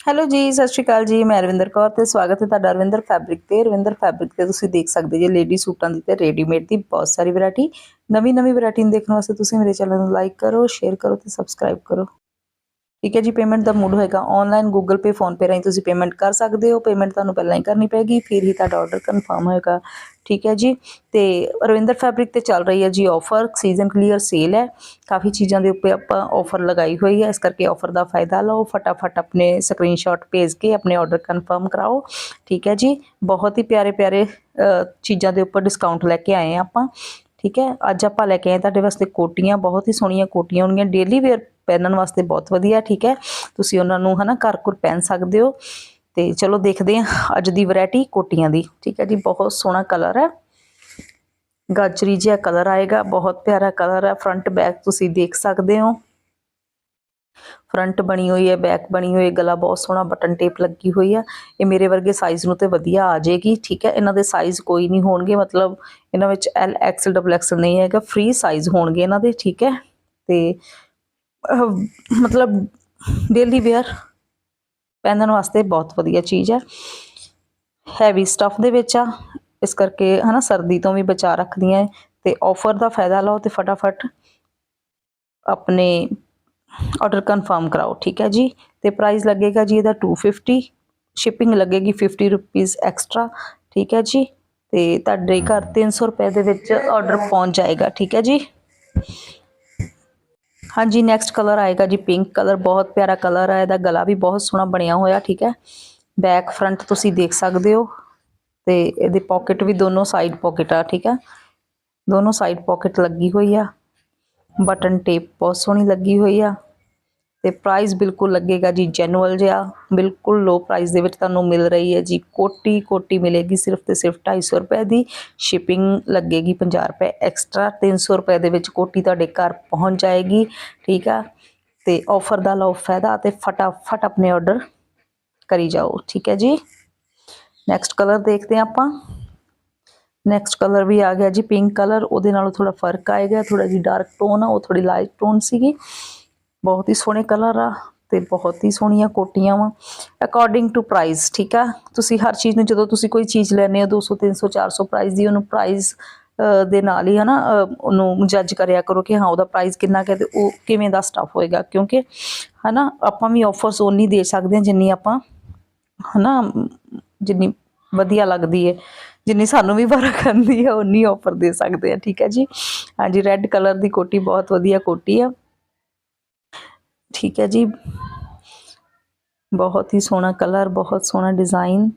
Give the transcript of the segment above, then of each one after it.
Hello ਜੀ, ਸਤਿ ਸ਼੍ਰੀ ਅਕਾਲ ਜੀ, ਮੈਂ ਰਵਿੰਦਰ ਕੌਰ ਤੇ ਸਵਾਗਤ ਹੈ ਤੁਹਾਡਾ ਰਵਿੰਦਰ ਫੈਬਰਿਕ ਤੇ। ਰਵਿੰਦਰ ਫੈਬਰਿਕ ਤੇ ਤੁਸੀਂ ਦੇਖ ਸਕਦੇ ਜੀ ਲੇਡੀ ਸੂਟਾਂ ਦੀ ਤੇ ਰੈਡੀਮੇਡ ਦੀ ਬਹੁਤ ਸਾਰੀ ਵੈਰਾਈਟੀ ਨਵੀਂ ਨਵੀਂ ਵੈਰਾਈਟੀ ਨੂੰ ਦੇਖਣ ਵਾਸਤੇ ਤੁਸੀਂ ਮੇਰੇ ਚੈਨਲ ਨੂੰ ਲਾਈਕ ਕਰੋ ਸ਼ੇਅਰ ਕਰੋ ਤੇ ਸਬਸਕ੍ਰਾਈਬ ਕਰੋ। ਠੀਕ ਹੈ ਜੀ ਪੇਮੈਂਟ ਦਾ ਮੂਡ ਹੋਏਗਾ online Google Pay PhonePe ਰਾਹੀਂ ਤੁਸੀਂ ਪੇਮੈਂਟ ਕਰ ਸਕਦੇ ਹੋ ਪੇਮੈਂਟ ਤੁਹਾਨੂੰ ਪਹਿਲਾਂ ਹੀ ਕਰਨੀ ਪੈਗੀ ਫਿਰ ਹੀ ਤੁਹਾਡਾ ਆਰਡਰ ਕਨਫਰਮ ਹੋਏਗਾ, ਠੀਕ ਹੈ ਜੀ। ਤੇ ਰਵਿੰਦਰ ਫੈਬਰਿਕ ਤੇ ਚੱਲ ਰਹੀ ਹੈ ਜੀ ਆਫਰ ਸੀਜ਼ਨ ਕਲੀਅਰ ਸੇਲ ਹੈ, ਕਾਫੀ ਚੀਜ਼ਾਂ ਦੇ ਉੱਤੇ ਆਪਾਂ ਆਫਰ ਲਗਾਈ ਹੋਈ ਹੈ, ਇਸ ਕਰਕੇ ਆਫਰ ਦਾ ਫਾਇਦਾ ਲਓ, ਫਟਾਫਟ ਆਪਣੇ ਸਕਰੀਨਸ਼ਾਟ ਭੇਜ ਕੇ ਆਪਣੇ ਆਰਡਰ ਕਨਫਰਮ ਕਰਾਓ, ਠੀਕ ਹੈ ਜੀ। ਬਹੁਤ ਹੀ ਪਿਆਰੇ ਪਿਆਰੇ ਚੀਜ਼ਾਂ ਦੇ ਉੱਪਰ ਡਿਸਕਾਊਂਟ ਲੈ ਕੇ ਆਏ ਹਾਂ ਆਪਾਂ, ਠੀਕ ਹੈ। ਅੱਜ ਆਪਾਂ ਲੈ ਕੇ ਆਏ ਤੁਹਾਡੇ ਵਾਸਤੇ ਕੋਟੀਆਂ, ਬਹੁਤ ਹੀ ਸੋਹਣੀਆਂ ਕੋਟੀਆਂ ਹੋਣਗੀਆਂ ਡੇਲੀ ਵੇਅਰ ਪਹਿਨਣ ਵਾਸਤੇ ਬਹੁਤ ਵਧੀਆ, ਠੀਕ ਹੈ। ਤੁਸੀਂ ਉਹਨਾਂ ਨੂੰ ਹਨਾ ਘਰ ਘਰ ਪਹਿਨ ਸਕਦੇ ਹੋ। ਤੇ ਚਲੋ ਦੇਖਦੇ ਹਾਂ ਅੱਜ ਦੀ ਵੈਰਾਈਟੀ ਕੋਟੀਆਂ ਦੀ, ਠੀਕ ਹੈ ਜੀ, ਬਹੁਤ ਸੋਹਣਾ ਕਲਰ ਹੈ। ਗਾਜਰੀ ਜਿਹਾ ਕਲਰ ਆਏਗਾ, ਬਹੁਤ ਪਿਆਰਾ ਕਲਰ ਹੈ। ਫਰੰਟ ਬੈਕ ਤੁਸੀਂ ਦੇਖ ਸਕਦੇ ਹੋ। ਫਰੰਟ ਬਣੀ ਹੋਈ ਹੈ ਬੈਕ ਬਣੀ ਹੋਈ ਹੈ, ਗਲਾ ਬਹੁਤ ਸੋਹਣਾ ਬਟਨ ਟੇਪ ਲੱਗੀ ਹੋਈ ਹੈ। ਇਹ ਮੇਰੇ ਵਰਗੇ ਸਾਈਜ਼ ਨੂੰ ਤੇ ਵਧੀਆ ਆ ਜਾਏਗੀ, ਠੀਕ ਹੈ। ਇਹਨਾਂ ਦੇ ਸਾਈਜ਼ ਕੋਈ ਨਹੀਂ ਹੋਣਗੇ, ਮਤਲਬ ਇਹਨਾਂ ਵਿੱਚ ਐਲ ਐਕਸਲ ਡਬਲ ਐਕਸਲ ਨਹੀਂ ਹੈਗਾ ਫ੍ਰੀ ਸਾਈਜ਼ ਹੋਣਗੇ ਇਹਨਾਂ ਦੇ, ਠੀਕ ਹੈ। ਤੇ ਮਤਲਬ ਡੇਲੀ ਵੇਅਰ ਪਹਿਨਣ ਵਾਸਤੇ ਬਹੁਤ ਵਧੀਆ ਚੀਜ਼ ਹੈ। ਹੈਵੀ ਸਟਫ ਦੇ ਵਿੱਚ ਆ। ਇਸ ਕਰਕੇ ਹਨਾ ਸਰਦੀ ਤੋਂ ਵੀ ਬਚਾ ਰੱਖਦੀਆਂ ਹੈ ਤੇ ਆਫਰ ਦਾ ਫਾਇਦਾ ਲਓ ਤੇ ਫਟਾਫਟ ਆਪਣੇ ਆਰਡਰ ਕਨਫਰਮ ਕਰਾਓ, ਠੀਕ ਹੈ ਜੀ? ਤੇ ਪ੍ਰਾਈਸ ਲੱਗੇਗਾ ਜੀ ਇਹਦਾ 250 ਸ਼ਿਪਿੰਗ ਲੱਗੇਗੀ 50 ਰੁਪੀਸ ਐਕਸਟਰਾ ਠੀਕ ਹੈ ਜੀ? ਤੇ ਤੁਹਾਡੇ ਘਰ 300 ਰੁਪਏ ਦੇ ਵਿੱਚ ਆਰਡਰ ਪਹੁੰਚ ਜਾਏਗਾ, ਠੀਕ ਹੈ ਜੀ? ਹਾਂਜੀ ਨੈਕਸਟ ਕਲਰ ਆਏਗਾ ਜੀ ਪਿੰਕ ਕਲਰ ਬਹੁਤ ਪਿਆਰਾ ਕਲਰ ਹੈ ਇਹਦਾ ਗਲਾ ਵੀ ਬਹੁਤ ਸੋਹਣਾ ਬਣਿਆ ਹੋਇਆ, ਠੀਕ ਹੈ। ਬੈਕ ਫਰੰਟ ਤੁਸੀਂ ਦੇਖ ਸਕਦੇ ਹੋ ਤੇ ਇਹਦੇ ਪਾਕਟ ਵੀ ਦੋਨੋਂ ਸਾਈਡ ਪਾਕਟ ਆ, ਠੀਕ ਹੈ। ਦੋਨੋਂ ਸਾਈਡ ਪਾਕਟ ਲੱਗੀ ਹੋਈ ਆ। ਬਟਨ ਟੇਪ ਬਹੁਤ ਸੋਹਣੀ ਲੱਗੀ ਹੋਈ ਆ। ਤੇ ਪ੍ਰਾਈਸ ਬਿਲਕੁਲ ਲੱਗੇਗਾ ਜੀ ਜੈਨੂਅਲ ਜਿਹਾ, ਬਿਲਕੁਲ ਲੋ ਪ੍ਰਾਈਸ ਦੇ ਵਿੱਚ ਤੁਹਾਨੂੰ ਮਿਲ ਰਹੀ ਹੈ ਜੀ। ਕੋਟੀ ਕੋਟੀ ਮਿਲੇਗੀ ਸਿਰਫ ਤੇ ਸਿਰਫ 250 ਰੁਪਏ ਦੀ। ਸ਼ਿਪਿੰਗ ਲੱਗੇਗੀ 50 ਰੁਪਏ ਐਕਸਟਰਾ 300 ਰੁਪਏ ਦੇ ਵਿੱਚ ਕੋਟੀ ਤੁਹਾਡੇ ਘਰ ਪਹੁੰਚ ਜਾਏਗੀ, ਠੀਕ ਆ? ਤੇ ਆਫਰ ਦਾ ਲਓ ਫਾਇਦਾ ਤੇ ਫਟਾਫਟ ਆਪਣੇ ਆਰਡਰ ਕਰੀ ਜਾਓ, ਠੀਕ ਹੈ ਜੀ? ਨੈਕਸਟ ਕਲਰ ਦੇਖਦੇ ਹਾਂ ਆਪਾਂ। ਨੈਕਸਟ ਕਲਰ ਵੀ ਆ ਗਿਆ ਜੀ ਪਿੰਕ ਕਲਰ ਉਹਦੇ ਨਾਲੋਂ ਥੋੜਾ ਫ਼ਰਕ ਆਏਗਾ ਥੋੜਾ ਜੀ ਡਾਰਕ ਟੋਨ ਆ, ਉਹ ਥੋੜੀ ਲਾਈਟ ਟੋਨ ਸੀਗੀ। ਬਹੁਤ ਹੀ ਸੋਹਣੇ ਕਲਰ ਆ ਤੇ ਬਹੁਤ ਹੀ ਸੋਹਣੀਆਂ ਕੋਟੀਆਂ ਵਾ। ਅਕੋਰਡਿੰਗ ਟੂ ਪ੍ਰਾਈਸ ਠੀਕ ਆ? ਤੁਸੀਂ ਹਰ ਚੀਜ਼ ਨੂੰ ਜਦੋਂ ਤੁਸੀਂ ਕੋਈ ਚੀਜ਼ ਲੈਣੇ ਹੋ 200 300 400 ਪ੍ਰਾਈਸ ਦੀ ਉਹਨੂੰ ਪ੍ਰਾਈਸ ਦੇ ਨਾਲ ਹੀ ਹਨਾ ਅ, ਉਹਨੂੰ ਜੱਜ ਕਰਿਆ ਕਰੋ ਕਿ ਹਾਂ ਉਹਦਾ ਪ੍ਰਾਈਸ ਕਿੰਨਾ ਕੁ ਹੈ ਤੇ ਉਹ ਕਿਵੇਂ ਦਾ ਸਟਫ ਹੋਏਗਾ। ਕਿਉਂਕਿ ਹਨਾ ਆਪਾਂ ਵੀ ਆਫਰਸ ਓਨੀ ਦੇ ਸਕਦੇ ਹਾਂ ਜਿੰਨੀ ਆਪਾਂ ਹਨਾ ਜਿੰਨੀ ਵਧੀਆ ਲੱਗਦੀ ਹੈ। ਜਿੰਨੀ ਸਾਨੂੰ ਵੀ ਵਾਰਾ ਆਉਂਦੀ ਹੈ ਉਨੀ ਆਫਰ ਦੇ ਸਕਦੇ ਆ ਠੀਕ ਹੈ ਜੀ? ਹਾਂਜੀ ਰੈੱਡ ਕਲਰ ਦੀ ਕੋਟੀ ਬਹੁਤ ਵਧੀਆ ਕੋਟੀ ਆ। ਠੀਕ ਹੈ ਜੀ। ਬਹੁਤ ਹੀ ਸੋਹਣਾ ਕਲਰ ਬਹੁਤ ਸੋਹਣਾ ਡਿਜ਼ਾਈਨ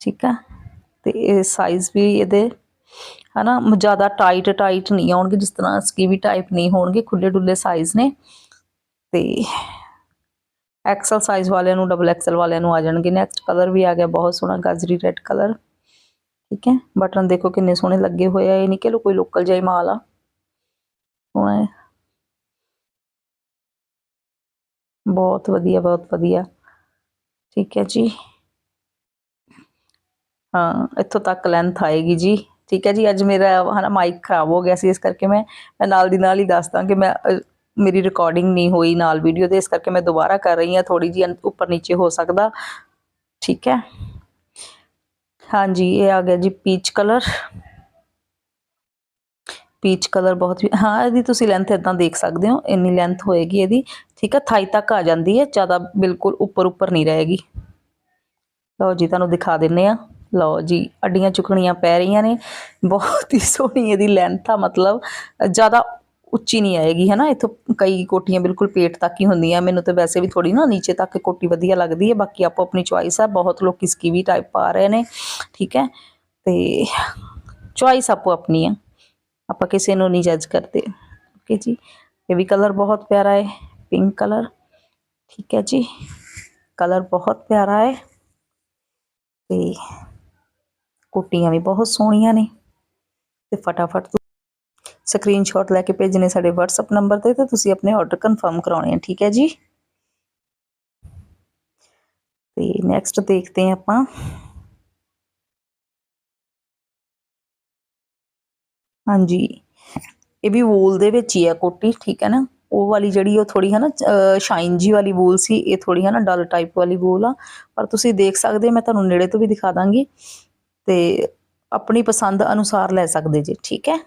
ਠੀਕ ਹੈ। ਤੇ ਇਹ ਸਾਈਜ਼ ਵੀ ਇਹਦੇ, ਹਨਾ, ਜ਼ਿਆਦਾ ਟਾਈਟ ਟਾਈਟ ਨਹੀਂ ਆਉਣਗੇ, ਜਿਸ ਤਰ੍ਹਾਂ ਸਕੀਵੀ ਟਾਈਪ ਨਹੀਂ ਹੋਣਗੇ ਖੁੱਲੇ ਡੁੱਲੇ ਸਾਈਜ਼ ਨੇ। ਤੇ ਐਕਸਲ ਸਾਈਜ਼ ਵਾਲਿਆਂ ਨੂੰ ਡਬਲ ਐਕਸਲ ਵਾਲਿਆਂ ਨੂੰ ਆ ਜਾਣਗੇ ਨੈਕਸਟ ਕਲਰ ਵੀ ਆ ਗਿਆ, ਬਹੁਤ ਸੋਹਣਾ ਗਾਜਰੀ ਰੈੱਡ ਕਲਰ ਠੀਕ ਹੈ। ਬਟਨ ਦੇਖੋ ਕਿੰਨੇ ਸੋਹਣੇ ਲੱਗੇ ਹੋਏ ਆ, ਇਹ ਨਹੀਂ ਕਿ ਲੋ ਕੋਈ ਲੋਕਲ ਜਿਹਾ ਮਾਲ ਆ ਸੋਹਣਾ ਹੈ ਬਹੁਤ ਵਧੀਆ ਬਹੁਤ ਵਧੀਆ। ਠੀਕ ਹੈ ਜੀ। ਹਾਂ, ਇੱਥੋਂ ਤੱਕ ਲੈਂਥ ਆਏਗੀ ਜੀ। ਠੀਕ ਹੈ ਜੀ, ਅੱਜ ਮੇਰਾ ਹਨਾ ਮਾਈਕ ਖਰਾਬ ਹੋ ਗਿਆ ਸੀ, ਇਸ ਕਰਕੇ ਮੈਂ ਮੈਂ ਨਾਲ ਦੀ ਨਾਲ ਹੀ ਦੱਸਦਾ ਕਿ ਮੈਂ ਮੇਰੀ ਰਿਕਾਰਡਿੰਗ ਨਹੀਂ ਹੋਈ ਨਾਲ ਵੀਡੀਓ ਦੇ ਇਸ ਕਰਕੇ ਮੈਂ ਦੁਬਾਰਾ ਕਰ ਰਹੀ ਹਾਂ ਥੋੜੀ ਜਿਹੀ ਉੱਪਰ ਨੀਚੇ ਹੋ ਸਕਦਾ। ਠੀਕ ਹੈ। ਹਾਂਜੀ, ਇਹ ਆ ਗਿਆ ਜੀ ਪੀਚ ਕਲਰ ਪੀਚ ਕਲਰ ਬਹੁਤ ਵੀ ਹਾਂ, ਇਹਦੀ ਤੁਸੀਂ ਲੈਂਥ ਇਦਾਂ ਦੇਖ ਸਕਦੇ ਹੋ, ਇੰਨੀ ਲੈਂਥ ਹੋਏਗੀ ਇਹਦੀ। ਠੀਕ ਹੈ ਥਾਈ ਤੱਕ ਆ ਜਾਂਦੀ ਹੈ, ਜ਼ਿਆਦਾ ਬਿਲਕੁਲ ਉੱਪਰ ਉੱਪਰ ਨਹੀਂ ਰਹੇਗੀ। ਲਓ ਜੀ, ਤੁਹਾਨੂੰ ਦਿਖਾ ਦਿੰਨੇ ਆ। ਲਓ ਜੀ, ਅੱਡੀਆਂ ਚੁਕਣੀਆਂ ਪੈ ਰਹੀਆਂ ਨੇ। ਬਹੁਤ ਹੀ ਸੋਹਣੀ ਇਹਦੀ ਲੈਂਥ ਆ, ਮਤਲਬ ਜ਼ਿਆਦਾ ਉੱਚੀ ਨਹੀਂ ਆਏਗੀ ਹੈ ਨਾ ਇੱਥੋਂ ਕਈ ਕੋਟੀਆਂ ਬਿਲਕੁਲ ਪੇਟ ਤੱਕ ਹੀ ਹੁੰਦੀਆਂ। ਮੈਨੂੰ ਤਾਂ ਵੈਸੇ ਵੀ ਥੋੜੀ ਨਾ ਨੀਚੇ ਤੱਕ ਕੋਟੀ ਵਧੀਆ ਲੱਗਦੀ ਹੈ। ਬਾਕੀ ਆਪੋ ਆਪਣੀ ਚੁਆਇਸ ਆ। ਬਹੁਤ ਲੋਕ ਸਕੀਵੀ ਟਾਈਪ ਪਾ ਰਹੇ ਨੇ। ਠੀਕ ਹੈ, ਤੇ ਚੁਆਇਸ ਆਪੋ ਆਪਣੀ ਹੈ ਆਪਾਂ ਕਿਸੇ ਨੂੰ ਨਹੀਂ ਜੱਜ ਕਰਦੇ ਓਕੇ ਜੀ ਇਹ ਵੀ ਕਲਰ ਬਹੁਤ ਪਿਆਰਾ ਹੈ ਪਿੰਕ ਕਲਰ ਠੀਕ ਹੈ ਜੀ ਕਲਰ ਬਹੁਤ ਪਿਆਰਾ ਹੈ ਤੇ ਕੁੱਟੀਆਂ ਵੀ ਬਹੁਤ ਸੋਹਣੀਆਂ ਨੇ ਤੇ ਫਟਾਫਟ ਸਕਰੀਨਸ਼ਾਟ ਲੈ ਕੇ ਭੇਜਣੇ ਸਾਡੇ WhatsApp ਨੰਬਰ ਤੇ ਤੇ ਤੁਸੀਂ ਆਪਣੇ ਆਰਡਰ ਕਨਫਰਮ ਕਰਾਉਣੇ ਆ ਠੀਕ ਹੈ ਜੀ ਤੇ ਨੈਕਸਟ ਦੇਖਦੇ ਹਾਂ ਆਪਾਂ ਹਾਂਜੀ। ਇਹ ਵੀ ਵੂਲ ਦੇ ਵਿੱਚ ਹੀ ਆ ਕੋਟੀ, ਠੀਕ ਹੈ ਨਾ? ਉਹ ਵਾਲੀ ਜਿਹੜੀ ਉਹ ਥੋੜੀ ਹੈ ਨਾ ਸ਼ਾਈਨ ਜੀ ਵਾਲੀ ਵੂਲ ਸੀ, ਇਹ ਥੋੜੀ ਹੈ ਨਾ ਡਲ ਟਾਈਪ ਵਾਲੀ ਵੂਲ ਆ। ਪਰ ਤੁਸੀਂ ਦੇਖ ਸਕਦੇ ਮੈਂ ਤੁਹਾਨੂੰ ਨੇੜੇ ਤੋਂ ਵੀ ਦਿਖਾ ਦਾਂਗੀ। ਤੇ ਆਪਣੀ ਪਸੰਦ ਅਨੁਸਾਰ ਲੈ ਸਕਦੇ ਜੀ, ਠੀਕ ਹੈ?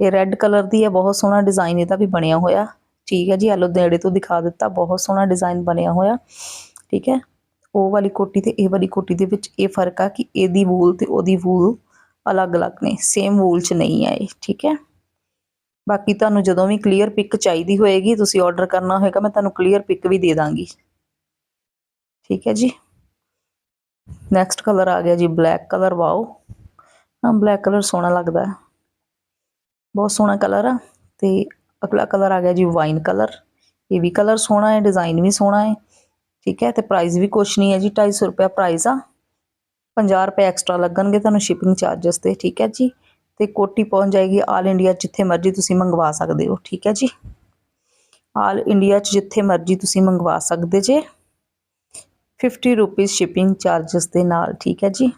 ਇਹ ਰੈੱਡ ਕਲਰ ਦੀ ਹੈ, ਬਹੁਤ ਸੋਹਣਾ ਡਿਜ਼ਾਈਨ ਇਹਦਾ ਵੀ ਬਣਿਆ ਹੋਇਆ। ਠੀਕ ਹੈ ਜੀ ਐਲੋ ਨੇੜੇ ਤੋਂ ਦਿਖਾ ਦਿੱਤਾ, ਬਹੁਤ ਸੋਹਣਾ ਡਿਜ਼ਾਈਨ ਬਣਿਆ ਹੋਇਆ। ਠੀਕ ਹੈ? ਉਹ ਵਾਲੀ ਕੋਟੀ ਤੇ ਇਹ ਵਾਲੀ ਕੋਟੀ ਦੇ ਵਿੱਚ ਇਹ ਫ਼ਰਕ ਆ ਕਿ ਇਹਦੀ ਵੂਲ ਤੇ ਉਹਦੀ ਵੂਲ ਅਲੱਗ-ਅਲੱਗ ਨੇ ਸੇਮ ਵੂਲ 'ਚ ਨਹੀਂ ਆ ਇਹ, ਠੀਕ ਹੈ? ਬਾਕੀ ਤੁਹਾਨੂੰ ਜਦੋਂ ਵੀ ਕਲੀਅਰ ਪਿਕ ਚਾਹੀਦੀ ਹੋਏਗੀ, ਤੁਸੀਂ ਆਰਡਰ ਕਰਨਾ ਹੋਏਗਾ, ਮੈਂ ਤੁਹਾਨੂੰ ਕਲੀਅਰ ਪਿਕ ਵੀ ਦੇ ਦਾਂਗੀ। ਠੀਕ ਹੈ ਜੀ? ਨੈਕਸਟ ਕਲਰ ਆ ਗਿਆ ਜੀ ਬਲੈਕ ਕਲਰ ਵਾਓ ਹਾਂ ਬਲੈਕ ਕਲਰ ਸੋਹਣਾ ਲੱਗਦਾ ਹੈ। ਬਹੁਤ ਸੋਹਣਾ ਕਲਰ ਆ, ਤੇ ਅਗਲਾ ਕਲਰ ਆ ਗਿਆ ਜੀ ਵਾਈਨ ਕਲਰ ਇਹ ਵੀ ਕਲਰ ਸੋਹਣਾ ਹੈ ਡਿਜ਼ਾਈਨ ਵੀ ਸੋਹਣਾ ਹੈ, ਠੀਕ ਹੈ? ਤੇ ਪ੍ਰਾਈਸ ਵੀ ਕੁਛ ਨਹੀਂ ਹੈ ਜੀ 250 ਰੁਪਏ ਪ੍ਰਾਈਸ ਆ। 50 ਰੁਪਏ ਐਕਸਟਰਾ ਲੱਗਣਗੇ ਤੁਹਾਨੂੰ ਸ਼ਿਪਿੰਗ ਚਾਰजेस ਤੇ, ਠੀਕ ਹੈ ਜੀ? ਤੇ ਕੋਟੀ ਪਹੁੰਚ ਜਾਏਗੀ ਆਲ ਇੰਡੀਆ ਜਿੱਥੇ ਮਰਜ਼ੀ ਤੁਸੀਂ ਮੰਗਵਾ ਸਕਦੇ ਹੋ, ਠੀਕ ਹੈ ਜੀ? ਆਲ ਇੰਡੀਆ 'ਚ ਜਿੱਥੇ ਮਰਜ਼ੀ ਤੁਸੀਂ ਮੰਗਵਾ ਸਕਦੇ ਜੇ। 50 ਰੁਪਏ ਸ਼ਿਪਿੰਗ ਚਾਰजेस ਦੇ ਨਾਲ, ਠੀਕ ਹੈ ਜੀ?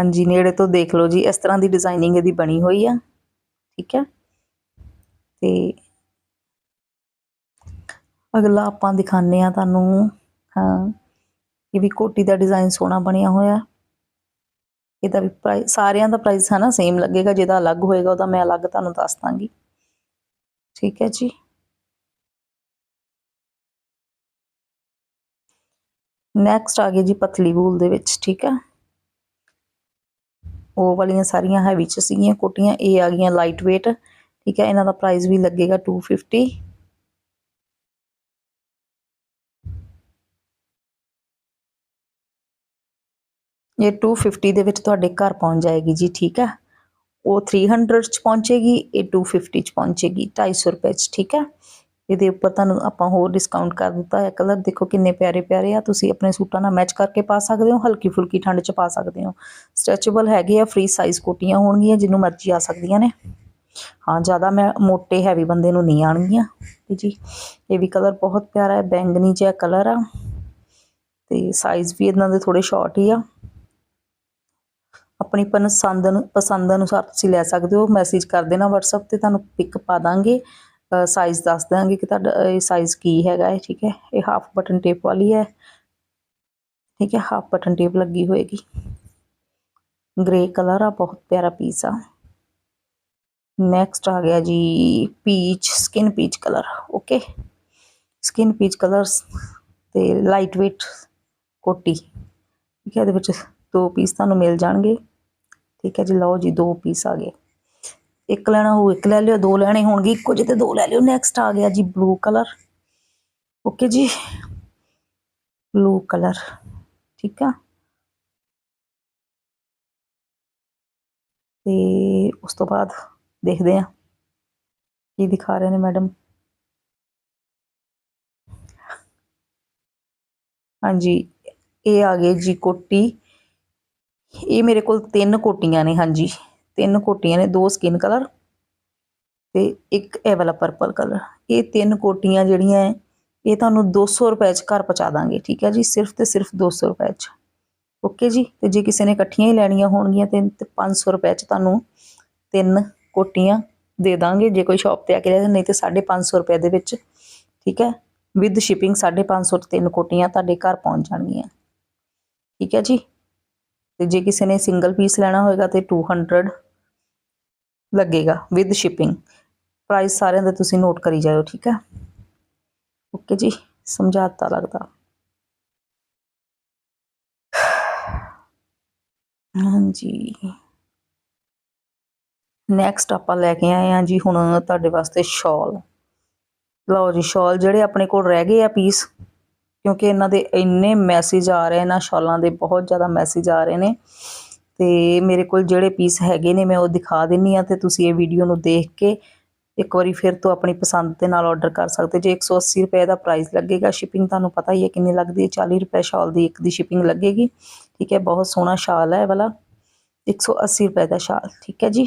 ਹਾਂਜੀ, ਨੇੜੇ ਤੋਂ ਦੇਖ ਲਓ ਜੀ, ਇਸ ਤਰ੍ਹਾਂ ਦੀ ਡਿਜ਼ਾਈਨਿੰਗ ਇਹਦੀ ਬਣੀ ਹੋਈ ਆ। ਠੀਕ ਹੈ ਤੇ ਅਗਲਾ ਆਪਾਂ ਦਿਖਾਣੇ ਆ ਤੁਹਾਨੂੰ, ਹਾਂ, ਇਹ ਵੀ ਕੋਟੀ ਦਾ ਡਿਜ਼ਾਈਨ ਸੋਹਣਾ ਬਣਿਆ ਹੋਇਆ। ਇਹਦਾ ਵੀ ਪ੍ਰਾਈਸ ਸਾਰਿਆਂ ਦਾ ਪ੍ਰਾਈਸ ਹੈ ਨਾ ਸੇਮ ਲੱਗੇਗਾ, ਜਿਹਦਾ ਅਲੱਗ ਹੋਏਗਾ, ਉਹਦਾ ਮੈਂ ਅਲੱਗ ਤੁਹਾਨੂੰ ਦੱਸ ਦਾਂਗੀ। ਠੀਕ ਹੈ ਜੀ? ਨੈਕਸਟ ਆ ਗਏ ਜੀ ਪਤਲੀ ਬੂਲ ਦੇ ਵਿੱਚ, ਠੀਕ ਹੈ ਉਹ ਵਾਲੀਆਂ ਸਾਰੀਆਂ ਹੈਵੀ ਚ ਸੀਗੀਆਂ, ਕੋਟੀਆਂ, ਇਹ ਆ ਗਈਆਂ ਲਾਈਟ weight ਠੀਕ ਹੈ, ਇਹਨਾਂ ਦਾ ਪ੍ਰਾਈਸ ਵੀ ਲੱਗੇਗਾ 250 ਇਹ 250 ਦੇ ਵਿੱਚ ਤੁਹਾਡੇ ਘਰ ਪਹੁੰਚ ਜਾਏਗੀ ਜੀ, ਠੀਕ ਹੈ। ਉਹ 300 ਚ ਪਹੁੰਚੇਗੀ, ਇਹ 250 ਚ ਪਹੁੰਚੇਗੀ 250 ਰੁਪਏ ਚ, ਠੀਕ ਹੈ। ਇਹਦੇ ਉੱਪਰ ਤੁਹਾਨੂੰ ਆਪਾਂ ਹੋਰ ਡਿਸਕਾਊਂਟ ਕਰ ਦਿੱਤਾ ਹੈ ਕਲਰ ਦੇਖੋ ਕਿੰਨੇ ਪਿਆਰੇ ਪਿਆਰੇ ਆ। ਤੁਸੀਂ ਆਪਣੇ ਸੂਟਾਂ ਨਾਲ ਮੈਚ ਕਰਕੇ ਪਾ ਸਕਦੇ ਹੋ ਹਲਕੀ ਫੁਲਕੀ ਠੰਡ 'ਚ ਪਾ ਸਕਦੇ ਹੋ। ਸਟ੍ਰੈਚੇਬਲ ਹੈਗੇ ਆ ਫ੍ਰੀ ਸਾਈਜ਼ ਕੋਟੀਆਂ ਹੋਣਗੀਆਂ, ਜਿਹਨੂੰ ਮਰਜ਼ੀ ਆ ਸਕਦੀਆਂ ਨੇ। ਹਾਂ, ਜ਼ਿਆਦਾ ਮੈਂ ਮੋਟੇ ਹੈਵੀ ਬੰਦੇ ਨੂੰ ਨਹੀਂ ਆਣਗੀਆਂ। ਤੇ ਜੀ, ਇਹ ਵੀ ਕਲਰ ਬਹੁਤ ਪਿਆਰਾ ਹੈ ਬੈਂਗਨੀ ਜਿਹਾ ਕਲਰ ਆ। ਤੇ ਸਾਈਜ਼ ਵੀ ਇਹਨਾਂ ਦੇ ਥੋੜੇ ਸ਼ਾਰਟ ਹੀ ਆ। ਆਪਣੀ ਪਸੰਦ ਪਸੰਦ ਅਨੁਸਾਰ ਤੁਸੀਂ ਲੈ ਸਕਦੇ ਹੋ। ਮੈਸੇਜ ਕਰ ਦੇਣਾ WhatsApp ਤੇ, ਤੁਹਾਨੂੰ ਪਿਕ ਪਾ ਦਾਂਗੇ। ਸਾਈਜ਼ ਦੱਸ ਦਾਂਗੇ ਕਿ ਤੁਹਾਡਾ, ਇਹ ਸਾਈਜ਼ ਕੀ ਹੈਗਾ ਹੈ ਠੀਕ ਹੈ? ਇਹ ਹਾਫ ਬਟਨ ਟੇਪ ਵਾਲੀ ਹੈ। ਠੀਕ ਹੈ? ਹਾਫ ਬਟਨ ਟੇਪ ਲੱਗੀ ਹੋਏਗੀ। ਗ੍ਰੇ ਕਲਰ ਆ, ਬਹੁਤ ਪਿਆਰਾ ਪੀਸ ਆ। ਨੈਕਸਟ ਆ ਗਿਆ ਜੀ peach skin peach colour okay skin peach colours ਤੇ ਲਾਈਟ weight ਕੋਟੀ। ਠੀਕ ਹੈ? ਇਹਦੇ ਵਿੱਚ ਦੋ ਪੀਸ ਤੁਹਾਨੂੰ ਮਿਲ ਜਾਣਗੇ। ਠੀਕ ਹੈ ਜੀ? ਲਓ ਜੀ, ਦੋ ਪੀਸ ਆ ਗਏ। ਇੱਕ ਲੈਣਾ ਹੋ ਇੱਕ ਲੈ ਲਿਓ, ਦੋ ਲੈਣੇ ਹੋਣਗੇ, ਇੱਕੋ ਜਿਹੇ ਤੇ ਦੋ ਲੈ ਲਿਓ ਨੈਕਸਟ ਆ ਗਿਆ ਜੀ ਬਲੂ ਕਲਰ ਓਕੇ ਜੀ ਬਲੂ ਕਲਰ ਠੀਕ ਆ। ਤੇ ਉਸ ਤੋਂ ਬਾਅਦ ਦੇਖਦੇ ਆ, ਕੀ ਦਿਖਾ ਰਹੇ ਨੇ ਮੈਡਮ ਹਾਂਜੀ, ਇਹ ਆ ਗਏ ਜੀ ਕੋਟੀ। ਇਹ ਮੇਰੇ ਕੋਲ ਤਿੰਨ ਕੋਟੀਆਂ ਨੇ, ਹਾਂਜੀ। ਤਿੰਨ ਕੋਟੀਆਂ ਨੇ, ਦੋ ਸਕਿਨ ਕਲਰ ਤੇ ਇੱਕ ਇਹ ਵਾਲਾ ਪਰਪਲ ਕਲਰ ਇਹ ਤਿੰਨ ਕੋਟੀਆਂ ਜਿਹੜੀਆਂ ਹੈ ਇਹ ਤੁਹਾਨੂੰ 200 ਰੁਪਏ ਚ ਘਰ ਪਹੁੰਚਾ ਦਾਂਗੇ, ਠੀਕ ਹੈ ਜੀ? ਸਿਰਫ ਤੇ ਸਿਰਫ 200 ਰੁਪਏ ਚ। ਓਕੇ ਜੀ? ਤੇ ਜੇ ਕਿਸੇ ਨੇ ਇਕੱਠੀਆਂ ਹੀ ਲੈਣੀਆਂ ਹੋਣਗੀਆਂ ਤੇ 500 ਰੁਪਏ ਚ ਤੁਹਾਨੂੰ ਤਿੰਨ ਕੋਟੀਆਂ ਦੇ ਦਾਂਗੇ, ਜੇ ਕੋਈ ਸ਼ਾਪ ਤੇ ਆ ਕੇ ਲੈ ਨਹੀਂ ਤੇ 550 ਰੁਪਏ ਦੇ ਵਿੱਚ, ਠੀਕ ਹੈ ਵਿਦ ਸ਼ਿਪਿੰਗ 550 ਚ ਤਿੰਨ ਕੋਟੀਆਂ ਤੁਹਾਡੇ ਘਰ ਪਹੁੰਚ ਜਾਣਗੀਆਂ। ਠੀਕ ਹੈ ਜੀ? ਤੇ ਜੇ ਕਿਸੇ ਨੇ ਸਿੰਗਲ ਪੀਸ ਲੈਣਾ ਹੋਏਗਾ ਤੇ 200 ਲੱਗੇਗਾ ਵਿਦ ਸ਼ਿਪਿੰਗ ਪ੍ਰਾਈਸ ਸਾਰਿਆਂ ਦਾ ਤੁਸੀਂ ਨੋਟ ਕਰੀ ਜਾਓ ਠੀਕ ਹੈ? ਓਕੇ ਜੀ, ਸਮਝਾਤਾ ਲੱਗਦਾ। ਹਾਂਜੀ। ਨੈਕਸਟ ਆਪਾਂ ਲੈ ਕੇ ਆਏ ਆ ਜੀ ਹੁਣ ਤੁਹਾਡੇ ਵਾਸਤੇ ਸ਼ਾਲ ਲਓ ਜੀ ਸ਼ਾਲ ਜਿਹੜੇ ਆਪਣੇ ਕੋਲ ਰਹਿ ਗਏ ਆ ਪੀਸ ਕਿਉਂਕਿ ਇਹਨਾਂ ਦੇ ਇੰਨੇ ਮੈਸੇਜ ਆ ਰਹੇ ਨਾ ਸ਼ਾਲਾਂ ਦੇ ਬਹੁਤ ਜ਼ਿਆਦਾ ਮੈਸੇਜ ਆ ਰਹੇ ਨੇ। ਤੇ ਮੇਰੇ ਕੋਲ ਜਿਹੜੇ ਪੀਸ ਹੈਗੇ ਨੇ, ਮੈਂ ਉਹ ਦਿਖਾ ਦਿੰਨੀ ਆ ਤੇ ਤੁਸੀਂ ਇਹ ਵੀਡੀਓ ਨੂੰ ਦੇਖ ਕੇ ਇੱਕ ਵਾਰੀ ਫਿਰ ਤੋਂ ਆਪਣੀ ਪਸੰਦ ਦੇ ਨਾਲ ਆਰਡਰ ਕਰ ਸਕਦੇ। ਜੇ 180 ਰੁਪਏ ਦਾ ਪ੍ਰਾਈਸ ਲੱਗੇਗਾ ਸ਼ਿਪਿੰਗ ਤੁਹਾਨੂੰ ਪਤਾ ਹੀ ਹੈ ਕਿੰਨੀ ਲੱਗਦੀ ਹੈ 40 ਰੁਪਏ ਸ਼ਾਲ ਦੀ ਇੱਕ ਦੀ ਸ਼ਿਪਿੰਗ ਲੱਗੇਗੀ। ਠੀਕ ਹੈ, ਬਹੁਤ ਸੋਹਣਾ ਸ਼ਾਲ ਹੈ ਇਹ ਵਾਲਾ। 180 ਰੁਪਏ ਦਾ ਸ਼ਾਲ, ਠੀਕ ਹੈ ਜੀ।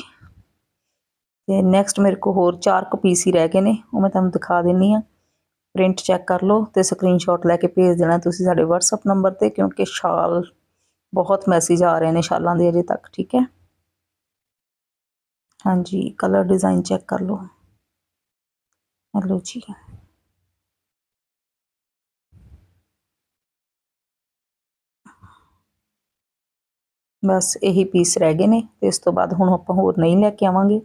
ਤੇ ਨੈਕਸਟ ਮੇਰੇ ਕੋਲ ਹੋਰ ਚਾਰ ਕੁ ਪੀਸ ਹੀ ਰਹਿ ਗਏ ਨੇ, ਉਹ ਮੈਂ ਤੁਹਾਨੂੰ ਦਿਖਾ ਦਿੰਨੀ ਆ। ਪ੍ਰਿੰਟ ਚੈੱਕ ਕਰ ਲਓ ਤੇ ਸਕਰੀਨਸ਼ਾਟ ਲੈ ਕੇ ਭੇਜ ਦੇਣਾ ਤੁਸੀਂ ਸਾਡੇ WhatsApp ਨੰਬਰ ਤੇ, ਕਿਉਂਕਿ ਸ਼ਾਲ ਬਹੁਤ ਮੈਸੇਜ ਆ ਰਹੇ ਨੇ ਸ਼ਾਲਾਂ ਦੇ ਅਜੇ ਤੱਕ, ਠੀਕ ਹੈ? ਹਾਂਜੀ ਕਲਰ ਡਿਜ਼ਾਈਨ ਚੈੱਕ ਕਰ ਲਓ। ਹਲੋ ਜੀ। ਬਸ ਇਹੀ ਪੀਸ ਰਹਿ ਗਏ ਨੇ, ਤੇ ਇਸ ਤੋਂ ਬਾਅਦ ਹੁਣ ਆਪਾਂ ਹੋਰ ਨਹੀਂ ਲੈ ਕੇ ਆਵਾਂਗੇ।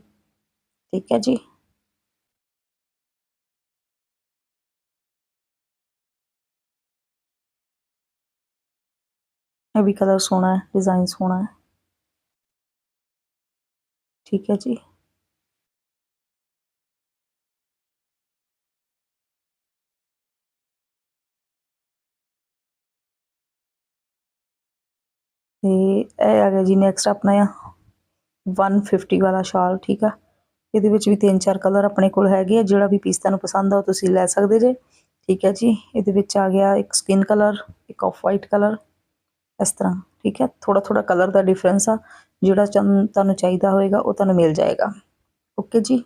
ਠੀਕ ਹੈ ਜੀ? ਇਹ ਵੀ ਕਲਰ ਸੋਹਣਾ ਹੈ ਡਿਜ਼ਾਈਨ ਸੋਹਣਾ ਹੈ ਠੀਕ ਹੈ ਜੀ ਤੇ ਇਹ ਆ ਗਿਆ ਜੀ ਨੈਕਸਟ ਆਪਣਾ ਆ 150 ਵਾਲਾ ਸ਼ਾਲ ਠੀਕ ਆ ਇਹਦੇ ਵਿੱਚ ਵੀ ਤਿੰਨ ਚਾਰ ਕਲਰ ਆਪਣੇ ਕੋਲ ਹੈਗੇ ਆ, ਜਿਹੜਾ ਵੀ ਪੀਸ ਤੁਹਾਨੂੰ ਪਸੰਦ ਆ ਉਹ ਤੁਸੀਂ ਲੈ ਸਕਦੇ ਜੇ। ਠੀਕ ਹੈ ਜੀ। ਇਹਦੇ ਵਿੱਚ ਆ ਗਿਆ ਇੱਕ ਸਕਿਨ ਕਲਰ ਇੱਕ ਆਫ ਵਾਈਟ ਕਲਰ ਇਸ ਤਰ੍ਹਾਂ, ਠੀਕ ਹੈ? ਥੋੜਾ ਥੋੜਾ ਕਲਰ ਦਾ ਡਿਫਰੈਂਸ ਆ, ਜਿਹੜਾ ਤੁਹਾਨੂੰ ਚਾਹੀਦਾ ਹੋਏਗਾ, ਉਹ ਤੁਹਾਨੂੰ ਮਿਲ ਜਾਏਗਾ। ਓਕੇ ਜੀ?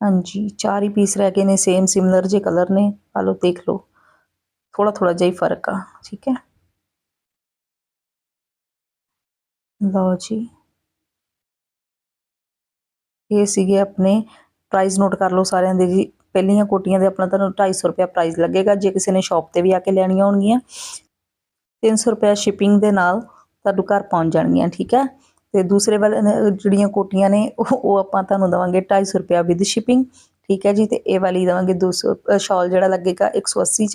ਹਾਂਜੀ, ਚਾਰ ਹੀ ਪੀਸ ਰਹਿ ਗਏ ਨੇ ਸੇਮ ਸਿਮਿਲਰ ਜੇ ਕਲਰ ਨੇ। ਆ ਲਓ, ਦੇਖ ਲਓ। ਥੋੜਾ ਥੋੜਾ ਜਿਹਾ ਹੀ ਫ਼ਰਕ ਆ, ਠੀਕ ਹੈ? ਲਓ ਜੀ। ਇਹ ਸੀਗੇ ਆਪਣੇ ਪ੍ਰਾਈਸ ਨੋਟ ਕਰ ਲਓ ਸਾਰਿਆਂ ਦੇ ਜੀ। ਪਹਿਲੀਆਂ ਕੋਟੀਆਂ ਦੇ ਆਪਣਾ ਤੁਹਾਨੂੰ 250 ਰੁਪਿਆ ਪ੍ਰਾਈਸ ਲੱਗੇਗਾ, ਜੇ ਕਿਸੇ ਨੇ ਸ਼ਾਪ ਤੇ ਵੀ ਆ ਕੇ ਲੈਣੀਆਂ ਹੋਣਗੀਆਂ। 300 ਰੁਪਿਆ ਸ਼ਿਪਿੰਗ ਦੇ ਨਾਲ ਤੁਹਾਨੂੰ ਘਰ ਪਹੁੰਚ ਜਾਣਗੀਆਂ, ਠੀਕ ਹੈ? ਤੇ ਦੂਸਰੇ ਵਾਲੇ ਜਿਹੜੀਆਂ ਕੋਟੀਆਂ ਨੇ, ਉਹ ਆਪਾਂ ਤੁਹਾਨੂੰ ਦਵਾਂਗੇ 250 ਰੁਪਿਆ ਵਿਦ ਸ਼ਿਪਿੰਗ ਠੀਕ ਹੈ ਜੀ? ਤੇ ਇਹ ਵਾਲੀ ਦਵਾਂਗੇ 200 ਸ਼ਾਲ ਜਿਹੜਾ ਲੱਗੇਗਾ 180